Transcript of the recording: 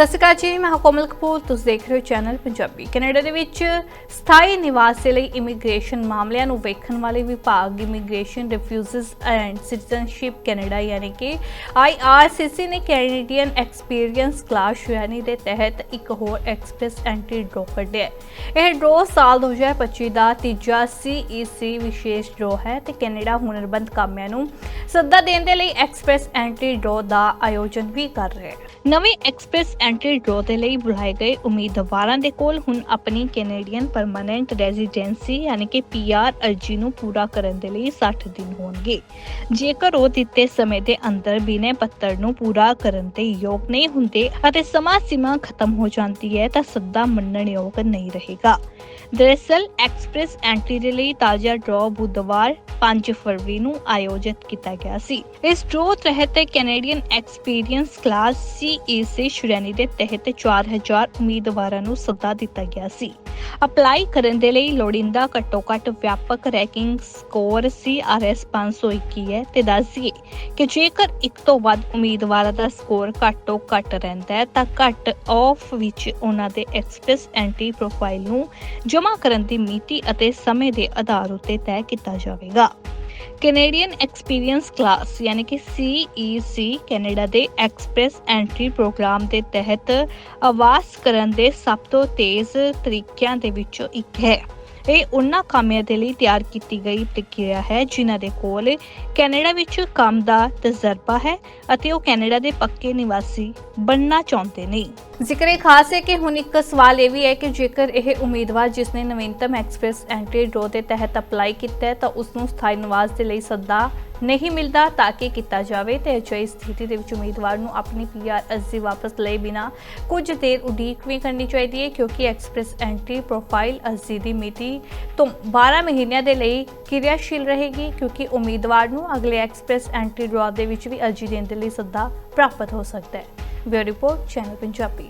ਸਤਿ ਸ਼੍ਰੀ ਅਕਾਲ ਜੀ, ਮੈਂ ਕੋਮਲ ਕਪੂਰ, ਤੁਸੀਂ ਦੇਖ ਰਹੇ ਹੋ ਚੈਨਲ ਪੰਜਾਬੀ। ਕੈਨੇਡਾ ਦੇ ਵਿੱਚ ਸਥਾਈ ਨਿਵਾਸ ਦੇ ਲਈ ਇਮੀਗ੍ਰੇਸ਼ਨ ਮਾਮਲਿਆਂ ਨੂੰ ਵੇਖਣ ਵਾਲੇ ਵਿਭਾਗ immigration refugees and citizenship Canada ਯਾਨੀ ਕਿ IRCC ਨੇ ਕੈਨੇਡੀਅਨ ਐਕਸਪੀਰੀਅੰਸ ਕਲਾਸ ਸ਼੍ਰੇਣੀ ਦੇ ਤਹਿਤ ਇੱਕ ਹੋਰ ਐਕਸਪ੍ਰੈਸ ਐਂਟਰੀ ਡਰੋ ਕੱਢਿਆ ਇਹ ਡਰੋ ਸਾਲ 2025 ਦਾ ਤੀਜਾ CEC ਵਿਸ਼ੇਸ਼ ਡਰੋ ਹੈ ਤੇ ਕੈਨੇਡਾ ਹੁਨਰਬੰਦ ਕਾਮਿਆਂ ਨੂੰ ਸੱਦਾ ਦੇਣ ਦੇ ਲਈ ਐਕਸਪ੍ਰੈਸ ਐਂਟਰੀ ਡਰੋ ਦਾ ਆਯੋਜਨ ਵੀ ਕਰ ਰਿਹਾ ਹੈ। ਨਵੇਂ ਐਕਸਪ੍ਰੈਸ ਐਂਟਰੀ ਡਰੋ ਦੇ ਲਈ ਬੁਲਾਏ ਗਏ ਉਮੀਦਵਾਰਾਂ ਦੇ ਕੋਲ ਹੁਣ ਆਪਣੀ ਕੈਨੇਡੀਅਨ ਪਰਮਨੈਂਟ ਰੈਜ਼ੀਡੈਂਸੀ ਯਾਨੀ ਕਿ PR ਅਰਜੀ ਨੂੰ ਪੂਰਾ ਕਰਨ ਦੇ ਲਈ 60 ਦਿਨ ਹੋਣਗੇ। ਜੇਕਰ ਉਹ ਦਿੱਤੇ ਸਮੇਂ ਦੇ ਅੰਦਰ ਬਿਨੇ ਪੱਤਰ ਨੂੰ ਪੂਰਾ ਕਰਨ ਦੇ ਯੋਗ ਨਹੀਂ ਹੁੰਦੇ ਅਤੇ ਸਮਾਂ ਸੀਮਾ ਖਤਮ ਹੋ ਜਾਂਦੀ ਹੈ ਤਾਂ ਸੱਦਾ ਮੰਨਣ ਯੋਗ ਨਹੀਂ ਰਹੇਗਾ। ਦਰਅਸਲ ਐਕਸਪ੍ਰੈਸ ਐਂਟਰੀ ਦੇ ਲਈ ਤਾਜ਼ਾ ਡਰਾਅ ਬੁੱਧਵਾਰ 5 ਫਰਵਰੀ ਨੂੰ ਆਯੋਜਿਤ ਕੀਤਾ ਗਿਆ ਸੀ। ਇਸ ਡਰਾਅ ਤਹਿਤ ਕੈਨੇਡੀਅਨ ਐਕਸਪੀਰੀਅੰਸ ਕਲਾਸ CEC ਸ਼੍ਰੇਣੀ ਦੇ ਤਹਿਤ 4000 ਉਮੀਦਵਾਰਾਂ ਨੂੰ ਸੱਦਾ ਦਿੱਤਾ ਗਿਆ ਸੀ। ਅਪਲਾਈ ਕਰਨ ਦੇ ਲਈ ਲੋੜੀਂਦਾ ਘੱਟੋ ਘੱਟ ਵਿਆਪਕ ਰੈਂਕਿੰਗ ਸਕੋਰ CRS 521 ਹੈ ਤੇ ਦੱਸਦੀਏ ਕਿ ਜੇਕਰ ਇੱਕ ਤੋਂ ਵੱਧ ਉਮੀਦਵਾਰਾਂ ਦਾ ਸਕੋਰ ਘੱਟੋ ਘੱਟ ਰਹਿੰਦਾ ਹੈ, ਤਾਂ ਘੱਟ ਆਫ ਵਿੱਚ ਉਹਨਾਂ ਦੇ ਐਕਸਪ੍ਰੈਸ ਐਂਟਰੀ ਪ੍ਰੋਫਾਈਲ ਨੂੰ ਜਮ੍ਹਾਂ ਕਰਨ ਦੀ ਮਿਤੀ ਅਤੇ ਸਮੇਂ ਦੇ ਆਧਾਰ ਉੱਤੇ ਤੈਅ ਕੀਤਾ ਜਾਵੇਗਾ। ਕੈਨੇਡੀਅਨ ਐਕਸਪੀਰੀਅੰਸ ਕਲਾਸ ਯਾਨੀ ਕਿ CEC ਕੈਨੇਡਾ ਦੇ ਐਕਸਪ੍ਰੈਸ ਐਂਟਰੀ ਪ੍ਰੋਗਰਾਮ ਦੇ ਤਹਿਤ ਆਵਾਸ ਕਰਨ ਦੇ ਸਭ ਤੋਂ ਤੇਜ਼ ਤਰੀਕਿਆਂ ਦੇ ਵਿੱਚੋਂ ਇੱਕ ਹੈ। ਇਹ ਉਹਨਾਂ ਕਾਮਿਆਂ ਦੇ ਲਈ ਤਿਆਰ ਕੀਤੀ ਗਈ ਪ੍ਰਕਿਰਿਆ ਹੈ, ਜਿਨ੍ਹਾਂ ਦੇ ਕੋਲ ਕੈਨੇਡਾ ਵਿੱਚ ਕੰਮ ਦਾ ਤਜਰਬਾ ਹੈ ਅਤੇ ਉਹ ਕੈਨੇਡਾ ਦੇ ਪੱਕੇ ਨਿਵਾਸੀ ਬਣਨਾ ਚਾਹੁੰਦੇ ਨੇ। ਜ਼ਿਕਰ ਇਹ ਖਾਸ ਹੈ ਕਿ ਹੁਣ ਇੱਕ ਸਵਾਲ ਇਹ ਵੀ ਹੈ ਕਿ ਜੇਕਰ ਇਹ ਉਮੀਦਵਾਰ ਜਿਸ ਨੇ ਨਵੀਨਤਮ ਐਕਸਪ੍ਰੈਸ ਐਂਟਰੀ ਡਰੋ ਦੇ ਤਹਿਤ ਅਪਲਾਈ ਕੀਤਾ ਹੈ, ਤਾਂ ਉਸ ਨੂੰ ਸਥਾਈ ਨਿਵਾਸ ਦੇ ਲਈ ਸੱਦਾ ਨਹੀਂ ਮਿਲਦਾ ਤਾਂ ਕਿ ਕੀਤਾ ਜਾਵੇ? ਤੇ ਅਜਿਹੀ ਸਥਿਤੀ ਦੇ ਵਿੱਚ ਉਮੀਦਵਾਰ ਨੂੰ ਆਪਣੀ ਪੀਆਰ ਅਰਜ਼ੀ ਵਾਪਸ ਲਏ ਬਿਨਾ ਕੁਝ ਦੇਰ ਉਡੀਕ ਵੀ ਕਰਨੀ ਚਾਹੀਦੀ ਹੈ, ਕਿਉਂਕਿ ਐਕਸਪ੍ਰੈਸ ਐਂਟਰੀ ਪ੍ਰੋਫਾਈਲ ਅਰਜ਼ੀ ਦੀ ਮਿਤੀ ਤੋਂ 12 ਮਹੀਨਿਆਂ ਦੇ ਲਈ ਕਿਰਿਆਸ਼ੀਲ ਰਹੇਗੀ, ਕਿਉਂਕਿ ਉਮੀਦਵਾਰ ਨੂੰ ਅਗਲੇ ਐਕਸਪ੍ਰੈਸ ਐਂਟਰੀ ਡਰਾਅ ਦੇ ਵਿੱਚ ਵੀ ਅਰਜ਼ੀ ਦੇਣ ਦੇ ਲਈ ਸੱਦਾ ਪ੍ਰਾਪਤ ਹੋ ਸਕਦਾ ਹੈ। Bureau report, channel Punjabi.